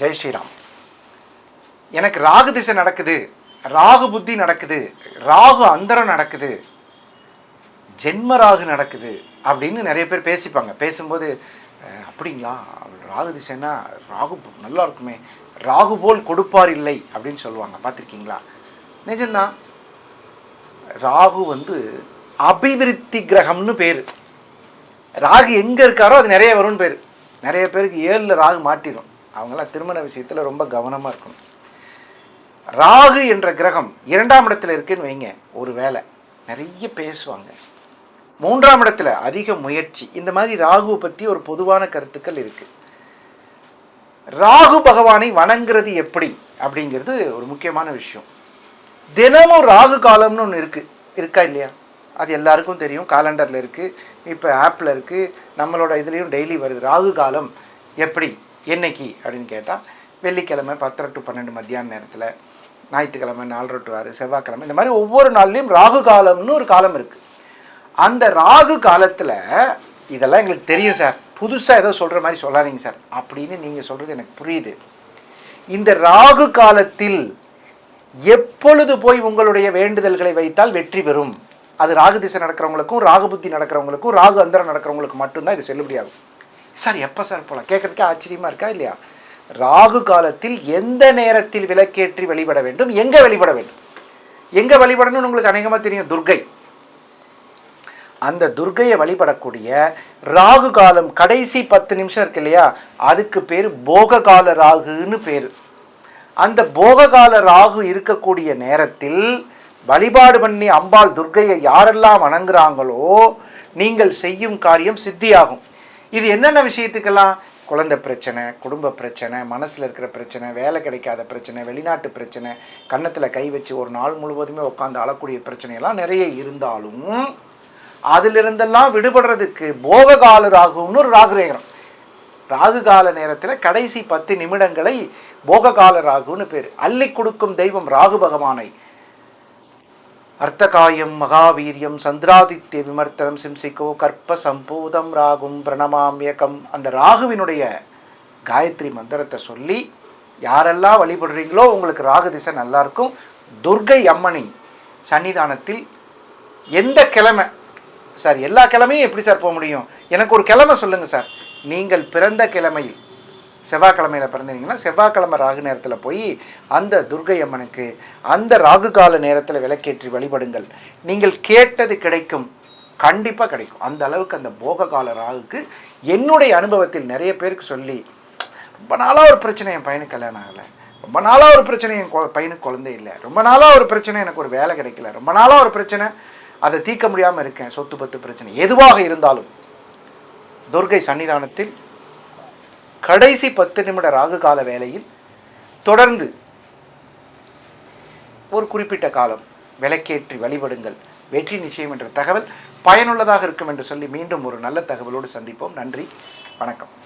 ஜெய் ஸ்ரீராம். எனக்கு ராகு திசை நடக்குது ராகு புத்தி நடக்குது ராகு அந்தரம் நடக்குது ஜென்ம ராகு நடக்குது அப்படின்னு நிறைய பேர் பேசிப்பாங்க. பேசும்போது அப்படிங்களா? ராகு திசைன்னா ராகு நல்லா இருக்குமே. ராகு போல் கொடுப்பார் இல்லை அப்படின்னு சொல்லுவாங்க. பார்த்துருக்கீங்களா? நிஜம்தான். ராகு வந்து அபிவிருத்தி கிரகம்னு பேர். ராகு எங்கே இருக்காரோ அது நிறைய வரும்னு பேர். நிறைய பேருக்கு ஏழில் ராகு மாட்டிடும் அவங்கெல்லாம் திருமண விஷயத்தில் ரொம்ப கவனமாக இருக்கணும். ராகு என்ற கிரகம் இரண்டாம் இடத்துல இருக்குன்னு வைங்க ஒரு வேலை நிறைய பேசுவாங்க. மூன்றாம் இடத்துல அதிக முயற்சி. இந்த மாதிரி ராகுவை பற்றி ஒரு பொதுவான கருத்துக்கள் இருக்குது ராகு பகவானை வணங்குறது எப்படி? அப்படிங்கிறது ஒரு முக்கியமான விஷயம். தினமும் ராகு காலம்னு ஒன்று இருக்குது இருக்கா இல்லையா? அது எல்லாருக்கும் தெரியும். காலண்டரில் இருக்குது இப்போ ஆப்பில் இருக்குது நம்மளோட இதுலேயும் டெய்லி வருது. ராகு காலம் எப்படி? என்னைக்கு அப்படின்னு கேட்டால் வெள்ளிக்கிழமை பத்தரை டு பன்னெண்டு மத்தியான நேரத்தில் ஞாயிற்றுக்கிழமை நாலரை டு ஆறு செவ்வாய்க்கிழமை இந்த மாதிரி ஒவ்வொரு நாள்லேயும் ராகு காலம்னு ஒரு காலம் இருக்குது அந்த ராகு காலத்தில் இதெல்லாம் எங்களுக்கு தெரியும் சார். புதுசாக ஏதோ சொல்கிற மாதிரி சொல்லாதீங்க சார். அப்படின்னு நீங்கள் சொல்கிறது எனக்கு புரியுது. இந்த ராகு காலத்தில் எப்பொழுது போய் உங்களுடைய வேண்டுதல்களை வைத்தால் வெற்றி பெறும்? அது ராகு திசை நடக்கிறவங்களுக்கும் ராகு புத்தி நடக்கிறவங்களுக்கும் ராகு அந்தரம் நடக்கிறவங்களுக்கு மட்டும்தான் இது செல்லுபடியாகும். சார் எப்போ சார் போகலாம் கேட்கறதுக்கே ஆச்சரியமாக இருக்கா இல்லையா? ராகு காலத்தில் எந்த நேரத்தில் விளக்கேற்றி வழிபட வேண்டும்? எங்கே வழிபட வேண்டும்? எங்கே வழிபடணும்னு உங்களுக்கு அநேகமாக தெரியும் துர்கை. அந்த துர்கையை வழிபடக்கூடிய ராகு காலம் கடைசி பத்து நிமிஷம் இருக்கு இல்லையா? அதுக்கு பேர் போக கால ராகுன்னு பேர். அந்த போககால ராகு இருக்கக்கூடிய நேரத்தில் வழிபாடு பண்ணி அம்பாள் துர்க்கையை யாரெல்லாம் வணங்குறாங்களோ நீங்கள் செய்யும் காரியம் சித்தியாகும். இது என்னென்ன விஷயத்துக்கெல்லாம்? குழந்தை பிரச்சனை குடும்ப பிரச்சனை மனசில் இருக்கிற பிரச்சனை வேலை கிடைக்காத பிரச்சனை வெளிநாட்டு பிரச்சனை கன்னத்தில் கை வச்சு ஒரு நாள் முழுவதுமே உட்காந்து அழக்கூடிய பிரச்சனையெல்லாம் நிறைய இருந்தாலும் அதிலிருந்தெல்லாம் விடுபடுறதுக்கு போககால ராகுன்னு ஒரு ராகு நேரம் ராகு கால நேரத்தில் கடைசி பத்து நிமிடங்களை போககால ராகுன்னு பேர். அள்ளி கொடுக்கும் தெய்வம் ராகு பகவானை அர்த்தகாயம் மகாவீரியம் சந்திராதித்ய விமர்த்தனம் சிம்சிக்கோ கற்ப சம்பூதம் ராகும் பிரணமாமியகம் அந்த ராகுவினுடைய காயத்ரி மந்திரத்தை சொல்லி யாரெல்லாம் வழிபடுறீங்களோ உங்களுக்கு ராகு திசை நல்லாயிருக்கும் துர்கை அம்மணி சன்னிதானத்தில் எந்த கிழமை சார் எல்லா கிழமையும் எப்படி சார் போக முடியும்? எனக்கு ஒரு கிழமை சொல்லுங்கள் சார். நீங்கள் பிறந்த கிழமையில் செவ்வாய்க்கிழமையில் பிறந்தீங்கன்னா செவ்வாய்க்கிழமை ராகு நேரத்தில் போய் அந்த துர்கை அம்மனுக்கு அந்த ராகு கால நேரத்தில் விளக்கேற்றி வழிபடுங்கள். நீங்கள் கேட்டது கிடைக்கும். கண்டிப்பாக கிடைக்கும். அந்த அளவுக்கு அந்த போக கால ராகுக்கு என்னுடைய அனுபவத்தில் நிறைய பேருக்கு சொல்லி ரொம்ப நாளாக ஒரு பிரச்சனை என் பையனுக்கு கல்யாணம் ஆகலை. ரொம்ப நாளாக ஒரு பிரச்சனை என் பையனுக்கு குழந்தை இல்லை. ரொம்ப நாளாக ஒரு பிரச்சனை எனக்கு ஒரு வேலை கிடைக்கல. ரொம்ப நாளாக ஒரு பிரச்சனை அதை தீர்க்க முடியாமல் இருக்கேன். சொத்து பத்து பிரச்சனை. எதுவாக இருந்தாலும் துர்கை சன்னிதானத்தில் கடைசி பத்து நிமிட ராகு கால வேளையில் தொடர்ந்து ஒரு குறிப்பிட்ட காலம் விளக்கேற்றி வழிபடுங்கள். வெற்றி நிச்சயம் என்ற தகவல் பயனுள்ளதாக இருக்கும் என்று சொல்லி மீண்டும் ஒரு நல்ல தகவலோடு சந்திப்போம். நன்றி. வணக்கம்.